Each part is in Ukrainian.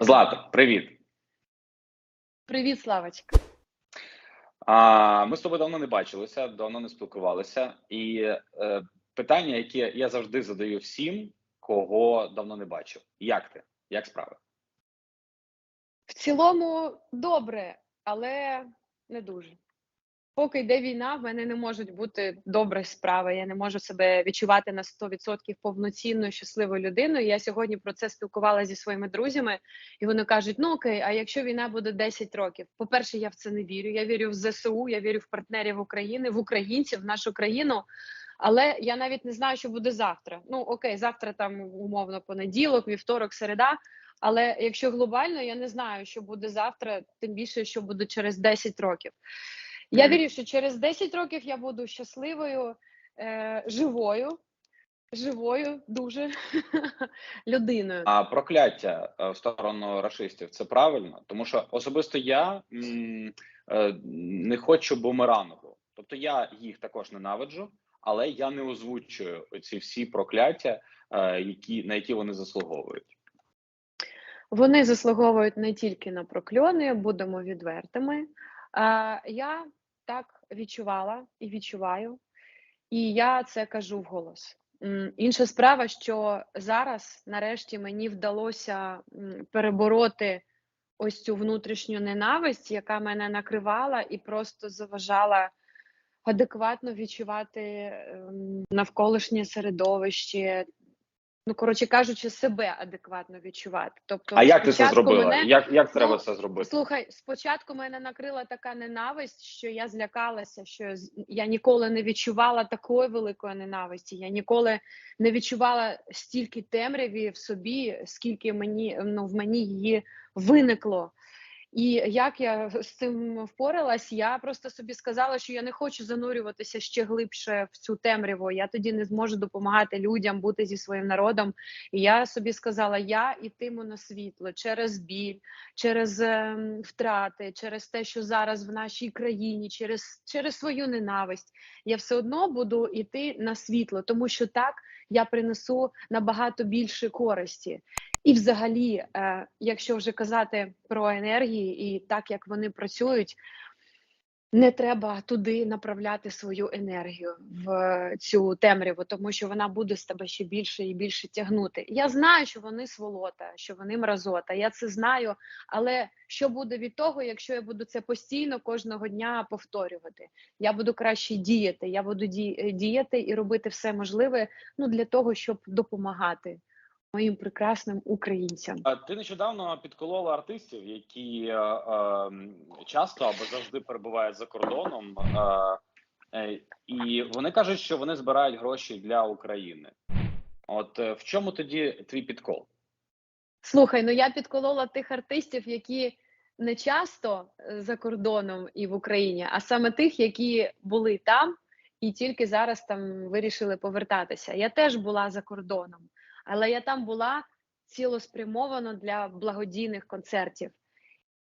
Злата, привіт. Привіт, Славочка. А, ми з тобою давно не бачилися, давно не спілкувалися. І е, питання, яке я завжди задаю всім, кого давно не бачив. Як ти? Як справи? В цілому добре, але не дуже. Поки йде війна, в мене не можуть бути добрі справи. Я не можу себе відчувати на 100% повноцінною щасливою людиною. Я сьогодні про це спілкувалася зі своїми друзями, і вони кажуть: ну окей, а якщо війна буде 10 років? По-перше, я в це не вірю. Я вірю в ЗСУ, я вірю в партнерів України, в українців, в нашу країну. Але я навіть не знаю, що буде завтра. Ну окей, завтра там умовно понеділок, вівторок, середа. Але якщо глобально, я не знаю, що буде завтра, тим більше, що буде через 10 років. Я вірю, що через 10 років я буду щасливою, е, живою, живою дуже людиною. А прокляття е, в сторону рашистів це правильно? Тому що особисто я м, е, не хочу бумерангу. Тобто я їх також ненавиджу, але я не озвучую ці всі прокляття, е, які на які вони заслуговують. Вони заслуговують не тільки на прокльони, будемо відвертими. А, я так відчувала і відчуваю, і я це кажу вголос. Інша справа, що зараз, нарешті, мені вдалося перебороти ось цю внутрішню ненависть, яка мене накривала і просто заважала адекватно відчувати ем, навколишнє середовище. Ну, коротше кажучи, себе адекватно відчувати. Тобто, А як ти це зробила? мене- Як, як треба Ну, це зробити? Слухай, спочатку мене накрила така ненависть, що я злякалася, що я ніколи не відчувала такої великої ненависті. Я ніколи не відчувала стільки темряві в собі, скільки мені ну, в мені її виникло. І як я з цим впоралась, я просто собі сказала, що я не хочу занурюватися ще глибше в цю темряву. Я тоді не зможу допомагати людям бути зі своїм народом. І я собі сказала: я ітиму на світло через біль, через ем, втрати, через те, що зараз в нашій країні, через, через свою ненависть. Я все одно буду йти на світло, тому що так я принесу набагато більше користі. І, взагалі, е, якщо вже казати про енергії і так як вони працюють, не треба туди направляти свою енергію в цю темряву, тому що вона буде з тебе ще більше і більше тягнути. Я знаю, що вони сволота, що вони мразота. Я це знаю. Але що буде від того, якщо я буду це постійно кожного дня повторювати? Я буду краще діяти. Я буду діяти і робити все можливе ну для того, щоб допомагати моїм прекрасним українцям. А Ти нещодавно підколола артистів, які е, е, часто або завжди перебувають за кордоном, е, е, і вони кажуть, що вони збирають гроші для України. От е, в чому тоді твій підкол? Слухай, ну я підколола тих артистів, які не часто е, за кордоном і в Україні, а саме тих, які були там і тільки зараз там вирішили повертатися. Я теж була за кордоном, але я там була цілеспрямовано для благодійних концертів.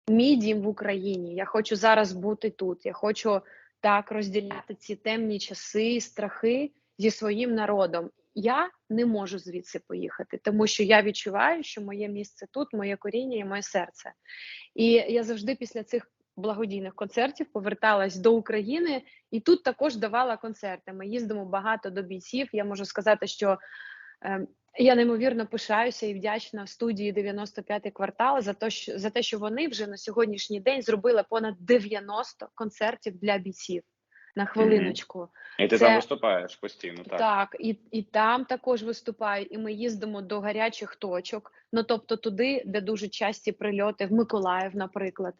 Мій дім в Україні. Я хочу зараз бути тут. Я хочу так розділяти ці темні часи, страхи зі своїм народом. Я не можу звідси поїхати, тому що я відчуваю, що моє місце тут, моє коріння і моє серце. І я завжди після цих благодійних концертів поверталась до України і тут також давала концерти. Ми їздимо багато до бійців. Я можу сказати, що е, я неймовірно пишаюся і вдячна студії 95-й квартал за те, що за те, що вони вже на сьогоднішній день зробили понад 90 концертів для бійців. На хвилиночку. І ти Це- там виступаєш постійно, так? Так, і, і там також виступаю, і ми їздимо до гарячих точок, ну тобто туди, де дуже часті прильоти, в Миколаїв, наприклад.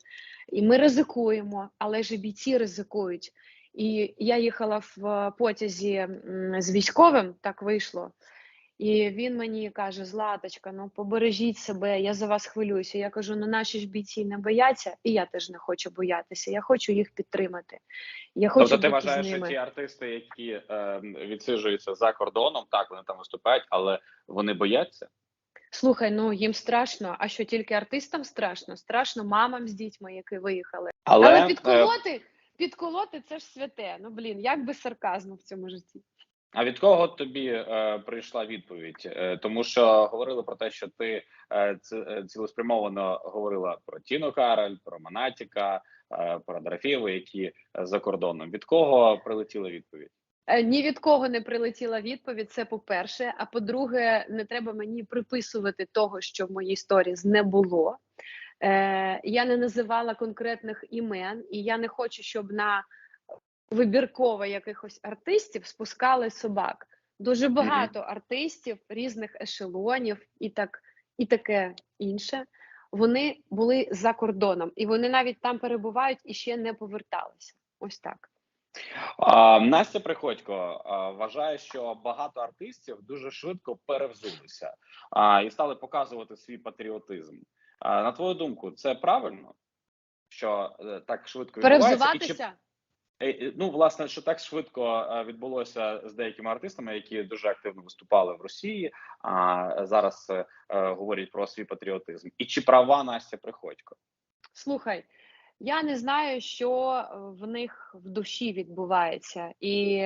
І ми ризикуємо, але ж і бійці ризикують. І я їхала в е, потязі з військовим, так вийшло. І він мені каже: Златочка, ну побережіть себе, я за вас хвилююся. Я кажу: ну наші ж бійці не бояться, і я теж не хочу боятися. Я хочу їх підтримати. Я хочу Тобто ти вважаєш, що ті артисти, які е, відсиджуються за кордоном, так вони там виступають, але вони бояться? Слухай, ну їм страшно. А що тільки артистам страшно? Страшно мамам з дітьми, які виїхали. Але, Але, е, підколоти, підколоти це ж святе. Ну блін, як би сарказму в цьому житті. А від кого тобі е, прийшла відповідь? Е, тому що говорили про те, що ти е, е, цілеспрямовано говорила про Тіну Кароль, про Монатіка, е, про Дорофєву, які е, за кордоном. Від кого прилетіла відповідь? Е, Ні від кого не прилетіла відповідь. Це по-перше. А по-друге, не треба мені приписувати того, що в моїй сторіз не було. Е, я не називала конкретних імен, і я не хочу, щоб на вибірково якихось артистів спускали собак. Дуже багато артистів різних ешелонів і так і таке інше. Вони були за кордоном, і вони навіть там перебувають і ще не поверталися. Ось так. А, Настя Приходько а, вважає, що багато артистів дуже швидко перевзулися а, і стали показувати свій патріотизм. А, на твою думку, це правильно? Що е, так швидко відбувається? Перевзуватися. Е, е, Ну, власне, що так швидко е, відбулося з деякими артистами, які дуже активно виступали в Росії, а зараз говорять про свій патріотизм. І чи права Настя Приходько? Слухай, я не знаю, що в них в душі відбувається, і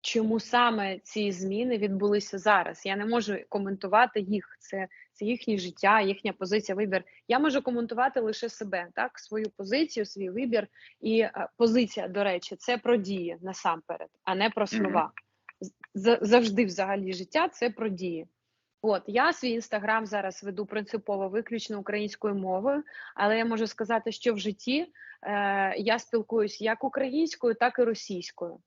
чому саме ці зміни відбулися зараз. Я не можу коментувати їх. Це, це їхнє життя, їхня позиція, вибір. Я можу коментувати лише себе, так, свою позицію, свій вибір. І е, позиція, до речі, це про дії насамперед, а не про слова. Завжди, взагалі, життя це про дії. От я свій інстаграм зараз веду принципово виключно українською мовою, але я можу сказати, що в житті е, я спілкуюсь як українською, так і російською.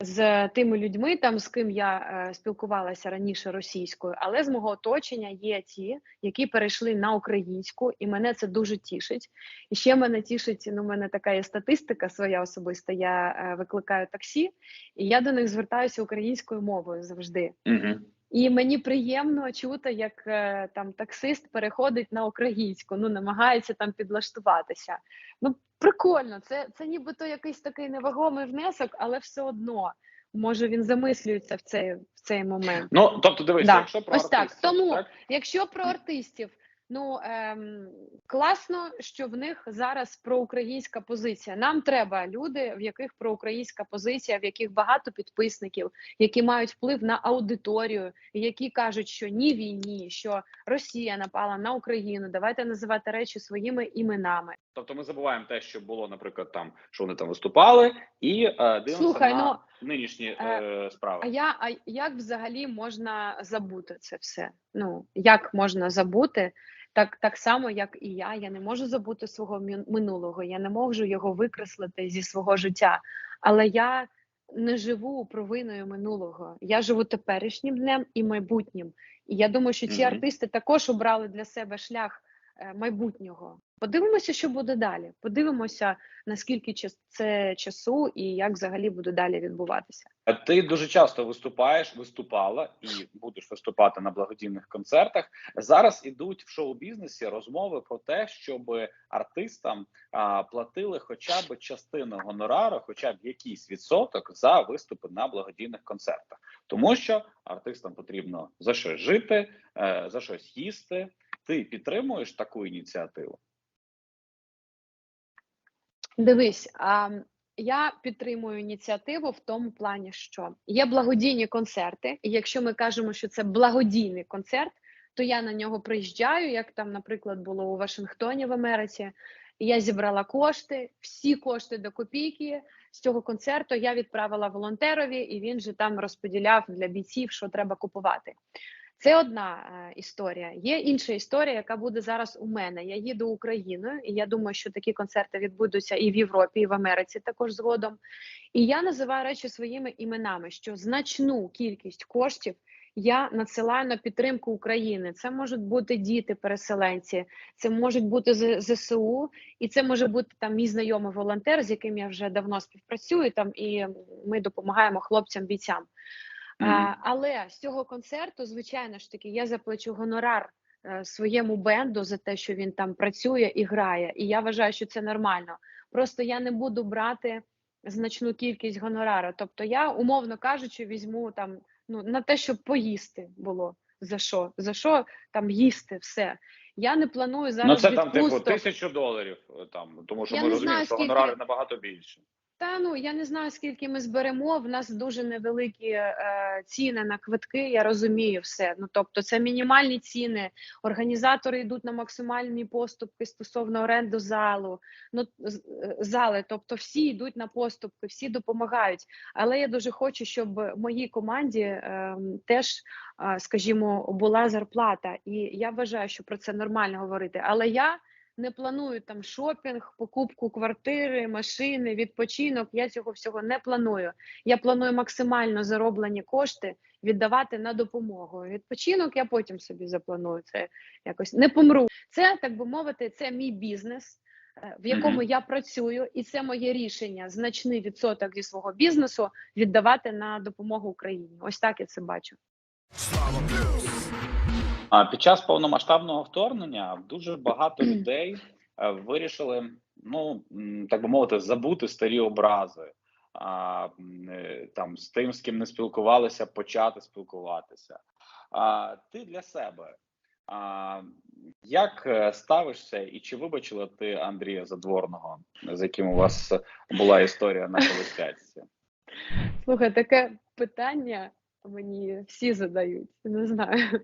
З тими людьми, там з ким я е, спілкувалася раніше російською, але з мого оточення є ті, які перейшли на українську, і мене це дуже тішить. І ще мене тішить. Ну, мене така є статистика своя особиста. Я е, викликаю таксі, і я до них звертаюся українською мовою завжди. Угу. І мені приємно чути, як е, там таксист переходить на українську, ну намагається там підлаштуватися. Ну прикольно, це це нібито якийсь такий невагомий внесок, але все одно може він замислюється в цей в цей момент. Ну тобто, дивись, Да, якщо про ось так. Тому- так? Якщо про артистів, ну ем, класно, що в них зараз проукраїнська позиція. Нам треба люди, в яких проукраїнська позиція, в яких багато підписників, які мають вплив на аудиторію, які кажуть, що ні війні, що Росія напала на Україну. Давайте називати речі своїми іменами. Тобто ми забуваємо те, що було, наприклад, там що вони там виступали, і е, дивимося Слухай, на ну, нинішні е, е, справи. А я а як взагалі можна забути це все? Ну як можна забути? Так, так само, як і я. Я не можу забути свого минулого, я не можу його викреслити зі свого життя. Але я не живу провиною минулого. Я живу теперішнім днем і майбутнім. І я думаю, що ці Мгм. артисти також обрали для себе шлях майбутнього. Подивимося, що буде далі. Подивимося, наскільки це часу і як взагалі буде далі відбуватися. Е, Ти дуже часто виступаєш, виступала і будеш виступати на благодійних концертах. Зараз ідуть в шоу-бізнесі розмови про те, щоб артистам а, платили хоча б частину гонорару, хоча б якийсь відсоток за виступи на благодійних концертах, тому що артистам потрібно за щось жити, е, за щось їсти. Ти підтримуєш таку ініціативу? Дивись, я підтримую ініціативу в тому плані, що є благодійні концерти, і якщо ми кажемо, що це благодійний концерт, то я на нього приїжджаю, як там, наприклад, було у Вашингтоні в Америці. Я зібрала кошти, всі кошти до копійки з цього концерту я відправила волонтерові, і він же там розподіляв для бійців, що треба купувати. Це одна е, історія. Є інша історія, яка буде зараз у мене. Я їду Україною, і я думаю, що такі концерти відбудуться і в Європі, і в Америці також згодом. І я називаю речі своїми іменами, що значну кількість коштів я надсилаю на підтримку України. Це можуть бути діти, переселенці, це можуть бути ЗСУ, і це може бути там мій знайомий волонтер, з яким я вже давно співпрацюю. Там і ми допомагаємо хлопцям бійцям. А, але з цього концерту, звичайно ж таки, я заплачу гонорар е, своєму бенду за те, що він там працює і грає. І я вважаю, що це нормально. Просто я не буду брати значну кількість гонорару. Тобто, я, умовно кажучи, візьму там ну на те, щоб поїсти було. За що? За що там їсти все? Я не планую зараз ну це там типу тисячу доларів. е, Там тому що Я ми розуміємо, знаю, що скільки- гонорари набагато більше. Та ну я не знаю, скільки ми зберемо. В нас дуже невеликі е, ціни на квитки. Я розумію все. Ну тобто, це мінімальні ціни. Організатори йдуть на максимальні поступки стосовно оренду залу. Ну е, зали, тобто всі йдуть на поступки, всі допомагають. Але я дуже хочу, щоб моїй команді е, теж, е, скажімо, була зарплата. І я вважаю, що про це нормально говорити. Але я не планую там шопінг, покупку квартири, машини, відпочинок. Я цього всього не планую. Я планую максимально зароблені кошти віддавати на допомогу. Відпочинок я потім собі запланую. Це якось не помру. Це так би мовити, це мій бізнес. е, В якому Мгм. я працюю, і це моє рішення значний відсоток зі свого бізнесу віддавати на допомогу Україні. Ось так я це бачу. А під час повномасштабного вторгнення дуже багато людей е, вирішили, ну так би мовити, забути старі образи. А, е, там з тим, з ким не спілкувалися, почати спілкуватися. А ти для себе а, як е, ставишся, і чи вибачила ти Андрія Задворного, з яким у вас була історія на колесяці? Слухай, таке питання мені всі задають. Не знаю.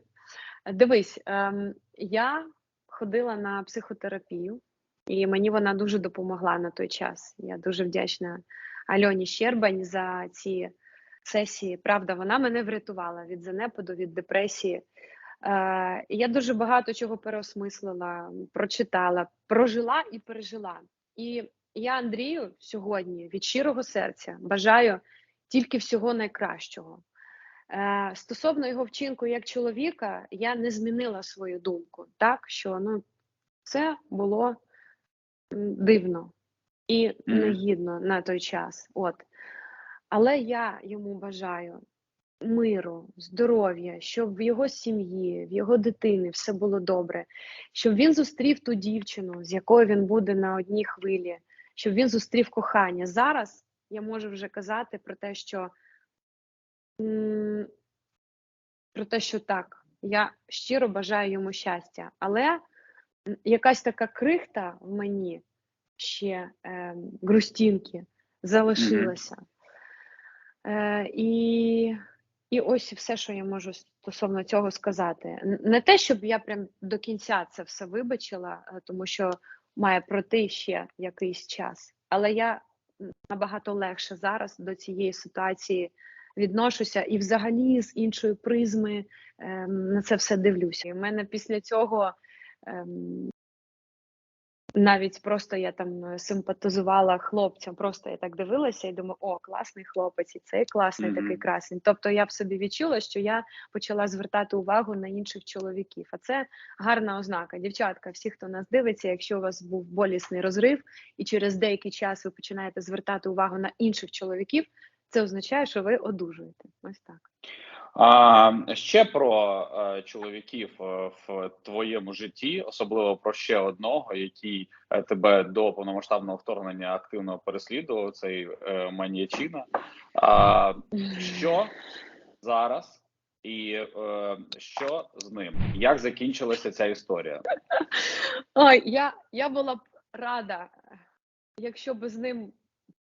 Дивись, ем, я ходила на психотерапію, і мені вона дуже допомогла на той час. Я дуже вдячна Альоні Щербань за ці сесії. Правда, вона мене врятувала від занепаду, від депресії. Е, я дуже багато чого переосмислила, прочитала, прожила і пережила. І я Андрію сьогодні від щирого серця бажаю тільки всього найкращого. Е, Стосовно його вчинку як чоловіка, я не змінила свою думку, так що ну це було дивно і негідно на той час. От. Але я йому бажаю миру, здоров'я, щоб в його сім'ї, в його дитини все було добре, щоб він зустрів ту дівчину, з якою він буде на одній хвилі, щоб він зустрів кохання. Зараз я можу вже казати про те, що про те, що так, я щиро бажаю йому щастя, але якась така крихта в мені ще е, грустинки залишилася. Е, і, і ось все, що я можу стосовно цього сказати. Не те, щоб я прям до кінця це все вибачила, е, тому що має пройти ще якийсь час. Але я набагато легше зараз до цієї ситуації відношуся і взагалі з іншої призми ем, на це все дивлюся. І в мене після цього ем, навіть просто я там е, симпатизувала хлопцям, просто я так дивилася і думаю, о, класний хлопець, і цей класний Мгм. такий красний. Тобто я б собі відчула, що я почала звертати увагу на інших чоловіків. А це гарна ознака. Дівчатка, всі, хто нас дивиться, якщо у вас був болісний розрив, і через деякий час ви починаєте звертати увагу на інших чоловіків, це означає, що ви одужуєте. Ось так. А, ще про е, чоловіків е, в твоєму житті, особливо про ще одного, який е, тебе до повномасштабного вторгнення активно переслідував, цей е, маньячина. А, що зараз і е, що з ним? Як закінчилася ця історія? Ой, я, я була б рада, якщо б з ним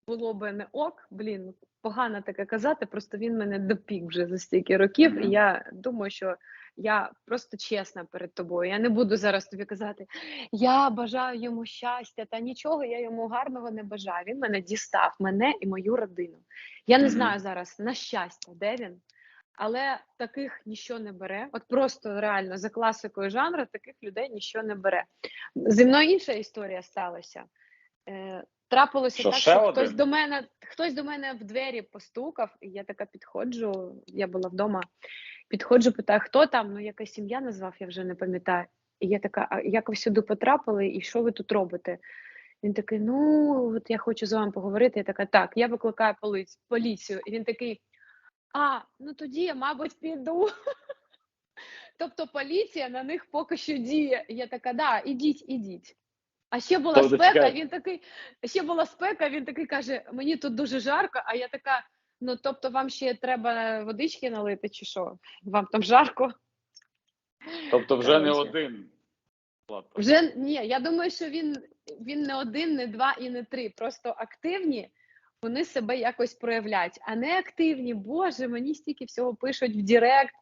було б не ок, блін, погано таке казати, просто він мене допік вже за стільки років, і я думаю, що я просто чесна перед тобою. Я не буду зараз тобі казати, я бажаю йому щастя, та нічого я йому гарного не бажаю. Він мене дістав, мене і мою родину. Я не знаю зараз на щастя, де він. Але таких ніщо не бере. От просто реально за класикою жанру таких людей ніщо не бере. Зі мною інша історія сталася. Е, трапилося Що, так, що один? хтось до мене, хтось до мене в двері постукав, і я така підходжу. Я була вдома. Підходжу, питаю, хто там? Ну, яка сім'я назвав, я вже не пам'ятаю. І я така, а як ви сюди потрапили, і що ви тут робите? Він такий: Ну, от я хочу з вами поговорити. Я така, так, я викликаю поліц- поліцію. І він такий. А, ну тоді я, мабуть, піду. Тобто поліція на них поки що діє. Я така, да, ідіть, ідіть. А ще була Тобто, спека, чекай. він такий, ще була спека, він такий каже: мені тут дуже жарко, а я така. Ну, тобто, вам ще треба водички налити, чи що? Вам там жарко? Тобто, вже не один. Вже ні, я думаю, що він, він не один, не два і не три. Просто активні вони себе якось проявляють, а не активні. Боже, мені стільки всього пишуть в Директ,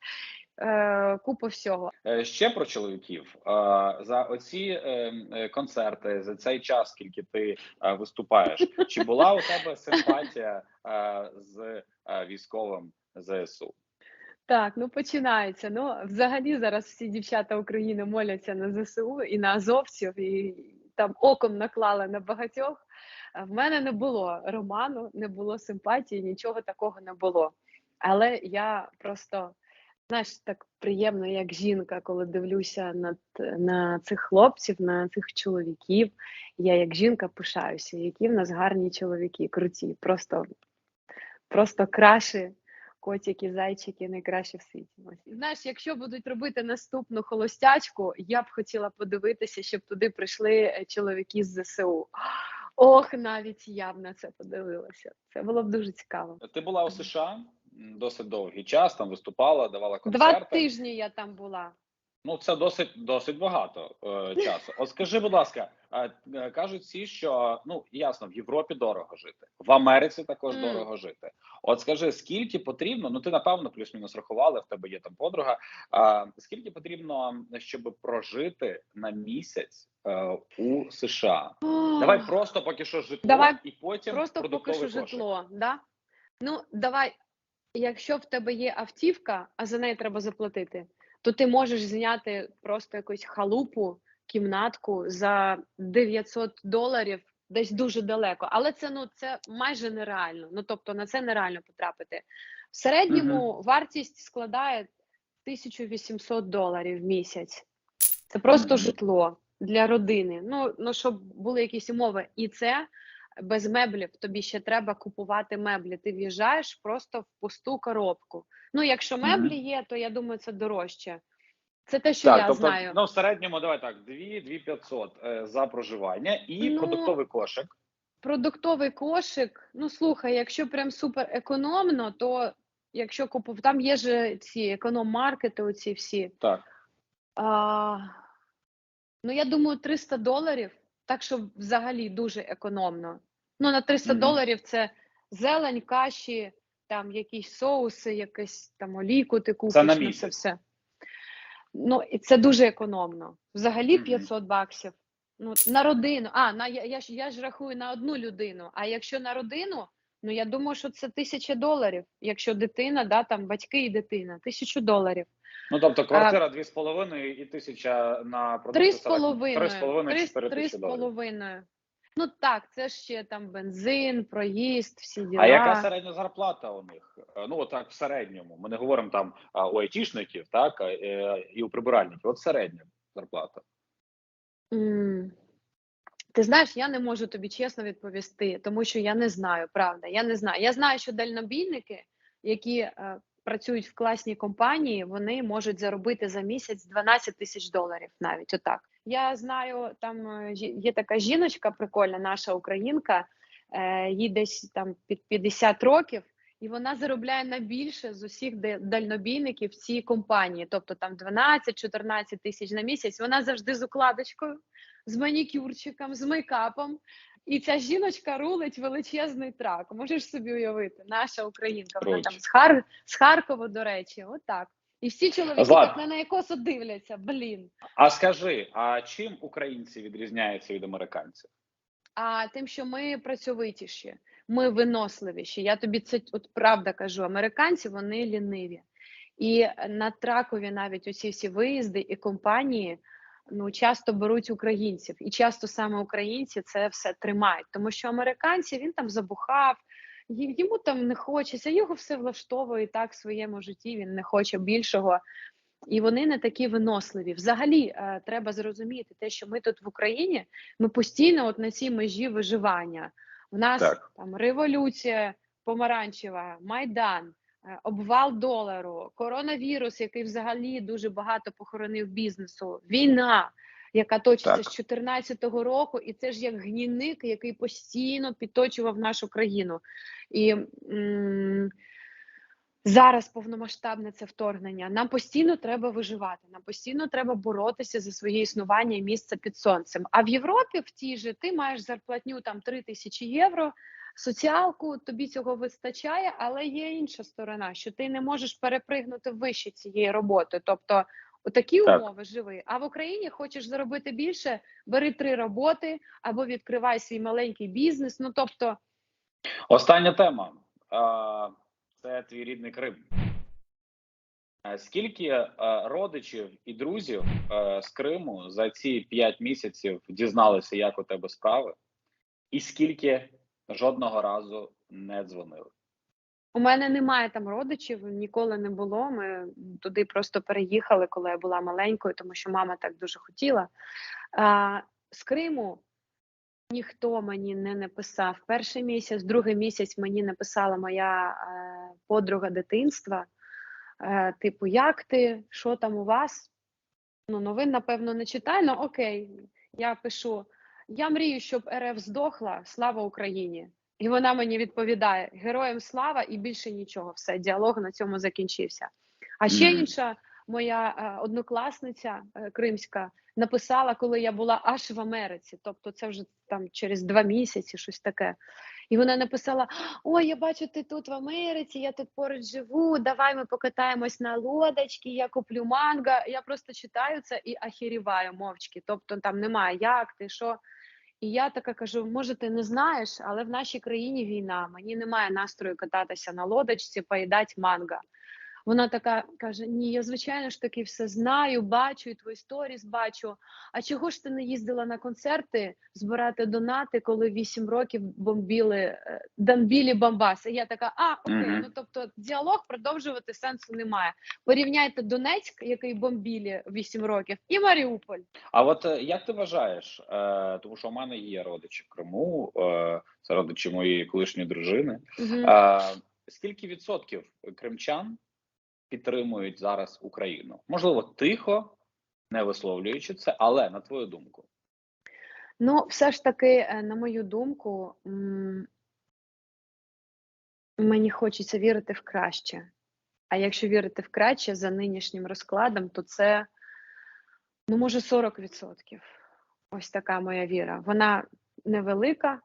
е, купа всього. Е, Ще про чоловіків Е, за оці концерти, за цей час, скільки ти виступаєш, чи була у тебе симпатія з військовим ЗСУ? Так, ну починається. Ну, взагалі зараз всі дівчата України моляться на ЗСУ і на азовців, і там оком наклали на багатьох. В мене не було роману, не було симпатії, нічого такого не було. Але я просто, знаєш, так приємно, як жінка, коли дивлюся на, на цих хлопців, на цих чоловіків. Я як жінка пишаюся, які в нас гарні чоловіки, круті, просто, просто кращі котики, зайчики найкраще в світі. Знаєш, якщо будуть робити наступну холостячку, я б хотіла подивитися, щоб туди прийшли е, чоловіки з ЗСУ. Ох, навіть я б на це подивилася. Це було б дуже цікаво. Ти була у США досить довгий час, там виступала, давала Два тижні я там була. Ну, це досить досить багато е, часу. От скажи, будь ласка, е, е, кажуть всі, що ну ясно, в Європі дорого жити, в Америці також Мгм. дорого жити. От скажи, скільки потрібно? Ну ти напевно плюс-мінус рахувала, в тебе є там подруга. А скільки потрібно, щоб прожити на місяць е, у США? Давай просто поки що житло, Давай і потім Просто поки що житло, да? Ну, давай, якщо в тебе є автівка, а за неї треба заплатити, то ти можеш зняти просто якусь халупу, кімнатку за 900 доларів десь дуже далеко. Але це ну це майже нереально. Ну тобто на це нереально потрапити. В середньому вартість складає 1800 доларів в місяць. Це просто Мгм. житло для родини. Ну, ну щоб були якісь умови, і це без меблів. Тобі ще треба купувати меблі. Ти в'їжджаєш просто в пусту коробку. Ну, якщо меблі є, то я думаю, це дорожче. Це те, що Так, я тобто, знаю. ну в середньому давай так, 2-2500 е, за проживання і Ну, продуктовий кошик. Продуктовий кошик. Ну слухай, якщо прям супер економно, то якщо купив, там є ж ці економ-маркети, оці всі. Так. А, ну, я думаю, 300 доларів, так що взагалі дуже економно. Ну, на 300 Мгм. доларів це зелень, каші, там якісь соуси, якесь там олійку ти купиш. на ну, це місяць. все. Ну, і це дуже економно. Взагалі Мгм. 500 баксів. Ну, на родину. А, на, я, я, ж, я ж рахую на одну людину. А якщо на родину, ну я думаю, що це тисяча доларів. Якщо дитина, да, там батьки і дитина, тисячу доларів. Ну тобто квартира дві з половиною і тисяча на продукти. Три з половиною. Три з половиною, Три- з половиною. Ну так, це ще там бензин, проїзд, всі діла. А яка середня зарплата у них? Ну так в середньому. Ми не говоримо там у айтішників, так е, і у прибиральників. От середня зарплата. Ти знаєш, я не можу тобі чесно відповісти, тому що я не знаю, правда. Я не знаю. Я знаю, що дальнобійники, які е, працюють в класній компанії, вони можуть заробити за місяць 12 тисяч доларів, навіть отак. Я знаю, там е, є така жіночка прикольна, наша українка, е, їй десь там під 50 років. І вона заробляє найбільше з усіх дальнобійників в цій компанії, тобто там 12-14 тисяч на місяць. Вона завжди з укладочкою, з манікюрчиком, з мейкапом. І ця жіночка рулить величезний трак. Можеш собі уявити, наша українка, вона Круто. там з, Хар... з Харкова, до речі, отак. І всі чоловіки так на неї косо дивляться. Блін. А скажи, а чим українці відрізняються від американців? А тим, що ми працьовитіші, ми виносливіші. Я тобі це от правда кажу. Американці вони ліниві. І на тракові навіть усі всі виїзди і компанії ну часто беруть українців, і часто саме українці це все тримають, тому що американці він там забухав. Йому там не хочеться, його все влаштовує так в своєму житті. Він не хоче більшого, і вони не такі виносливі. Взагалі е, треба зрозуміти те, що ми тут в Україні, ми постійно от на цій межі виживання. У нас Так. там революція помаранчева, майдан, е, обвал долару, коронавірус, який взагалі дуже багато похоронив бізнесу, війна, яка точиться Так. з 2014 року, і це ж як гнійник, який постійно підточував нашу країну. І м- зараз повномасштабне це вторгнення. Нам постійно треба виживати, нам постійно треба боротися за своє існування і місце під сонцем. А в Європі в тій же ти маєш зарплатню там 3 тисячі євро. соціалку, тобі цього вистачає, але є інша сторона, що ти не можеш перепригнути вище цієї роботи. Тобто, такі Так. умови живи. А в Україні хочеш заробити більше, бери три роботи або відкривай свій маленький бізнес. Ну тобто, Остання тема. Це твій рідний Крим. Скільки е, родичів і друзів е, з Криму за ці 5 місяців дізналися, як у тебе справи, і скільки жодного разу не дзвонили? У мене немає там родичів, ніколи не було. Ми туди просто переїхали, коли я була маленькою, тому що мама так дуже хотіла. З Криму ніхто мені не написав. Перший місяць, другий місяць мені написала моя е, подруга дитинства. Е, типу, як ти? Що там у вас? Ну, новин, напевно, не читаю, ну окей. Я пишу: я мрію, щоб РФ здохла. Слава Україні! І вона мені відповідає: Героям слава і більше нічого. Все, діалог на цьому закінчився. А ще інша моя е, однокласниця е, кримська написала, коли я була аж в Америці, тобто це вже там через два місяці, щось таке. І вона написала: Ой, я бачу, ти тут в Америці, я тут поруч живу. Давай ми покатаємось на лодочки, я куплю манго. Я просто читаю це і ахіріваю мовчки. Тобто там немає як ти, що. І я така кажу: може, ти не знаєш, але в нашій країні війна. Мені немає настрою кататися на лодочці, поїдати манго. Вона така каже: Ні, я звичайно ж таки все знаю, бачу і твої сторіс бачу. А чого ж ти не їздила на концерти збирати донати, коли вісім років бомбіли е, Донбілі Бомбаси? Я така, а окей, ну тобто діалог продовжувати сенсу немає. Порівняйте Донецьк, який бомбілі вісім років, і Маріуполь. А от е, як ти вважаєш, е, тому що у мене є родичі в Криму, е, це родичі моєї колишньої дружини. Мгм. Е, скільки відсотків кримчан підтримують зараз Україну? Можливо, тихо, не висловлюючи це, але на твою думку. Ну, все ж таки, е, на мою думку, мені хочеться вірити в краще. А якщо вірити в краще за нинішнім розкладом, то це, ну, може, 40%. Ось така моя віра. Вона невелика,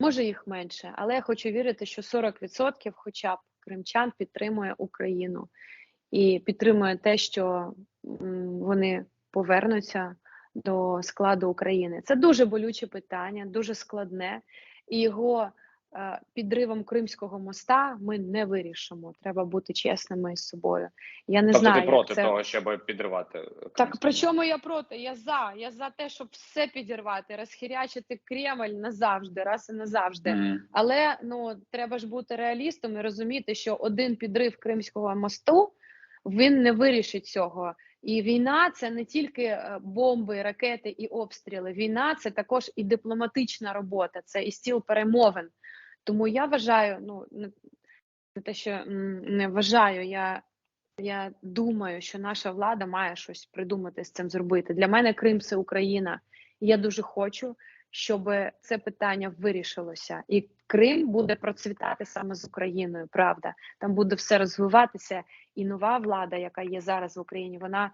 може їх менше, але я хочу вірити, що 40% хоча б кримчан підтримує Україну і підтримує те, що вони повернуться до складу України. Це дуже болюче питання, дуже складне, і його підривом Кримського моста ми не вирішимо. Треба бути чесними із собою. Я не тобто знаю, ти проти це... того, щоб підривати Так при чому я проти? Я за. Я за те, щоб все підірвати, розхірячити Кремль назавжди, раз і назавжди. Мгм. Але ну треба ж бути реалістом і розуміти, що один підрив Кримського мосту він не вирішить цього. І війна це не тільки е, бомби, ракети і обстріли. Війна це також і дипломатична робота, це і стіл перемовин. Тому я вважаю, ну не, те, що не вважаю, я, я думаю, що наша влада має щось придумати з цим зробити. Для мене Крим це Україна, і я дуже хочу, щоб це питання вирішилося, і Крим буде процвітати саме з Україною. Правда, там буде все розвиватися, і нова влада, яка є зараз в Україні, вона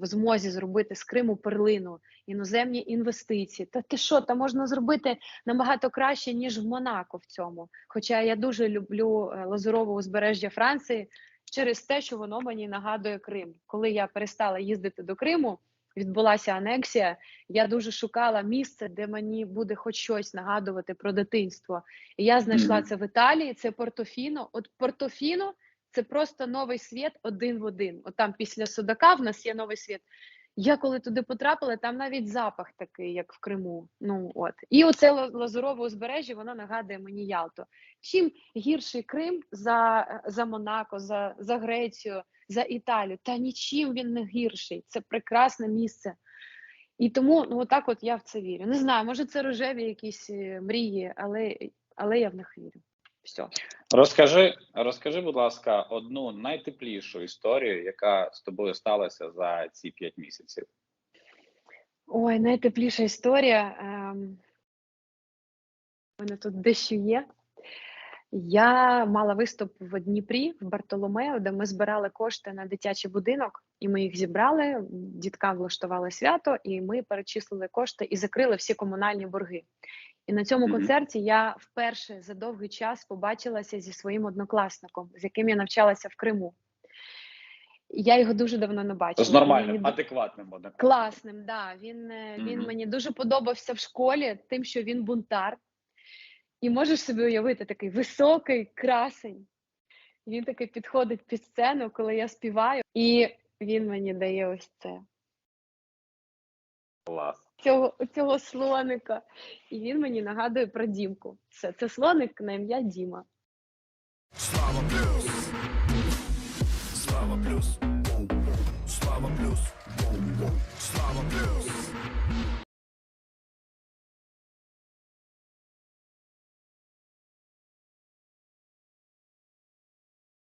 в змозі зробити з Криму перлину, іноземні інвестиції. Та ти що, там можна зробити набагато краще ніж в Монако в цьому. Хоча я дуже люблю е, лазурове узбережжя Франції через те, що воно мені нагадує Крим. Коли я перестала їздити до Криму, відбулася анексія. Я дуже шукала місце, де мені буде хоч щось нагадувати про дитинство. І я знайшла це в Італії. Це Портофіно. От Портофіно це просто новий світ один в один. От там після Судака в нас є новий світ. Я коли туди потрапила, там навіть запах такий, як в Криму. Ну от і оце лазурове узбережжя, воно нагадує мені Ялту. Чим гірший Крим за, за Монако, за, за Грецію, за Італію? Та нічим він не гірший. Це прекрасне місце. І тому ну отак от я в це вірю. Не знаю, може це рожеві якісь е, мрії, але, але я в них вірю. Все. Розкажи, розкажи, будь ласка, одну найтеплішу історію, яка з тобою сталася за ці 5 місяців. Ой, найтепліша історія. Ем... У мене тут дещо є. Я мала виступ в Дніпрі, в Бартоломео, де ми збирали кошти на дитячий будинок, і ми їх зібрали. Діткам влаштували свято, і ми перечислили кошти і закрили всі комунальні борги. І на цьому Мгм. концерті я вперше за довгий час побачилася зі своїм однокласником, з яким я навчалася в Криму. Я його дуже давно не бачила. З і мені нормальним, адекватним однаково. Класним, да. Він, е, він мені дуже подобався в школі, тим, що він бунтар. І можеш собі уявити такий високий красень. Він такий підходить під сцену, коли я співаю, і він мені дає ось це. Клас. Цього, цього слоника. І він мені нагадує про Дімку. Все, це слоник на ім'я Діма. Слава плюс. Слава плюс. Слава плюс. Слава плюс.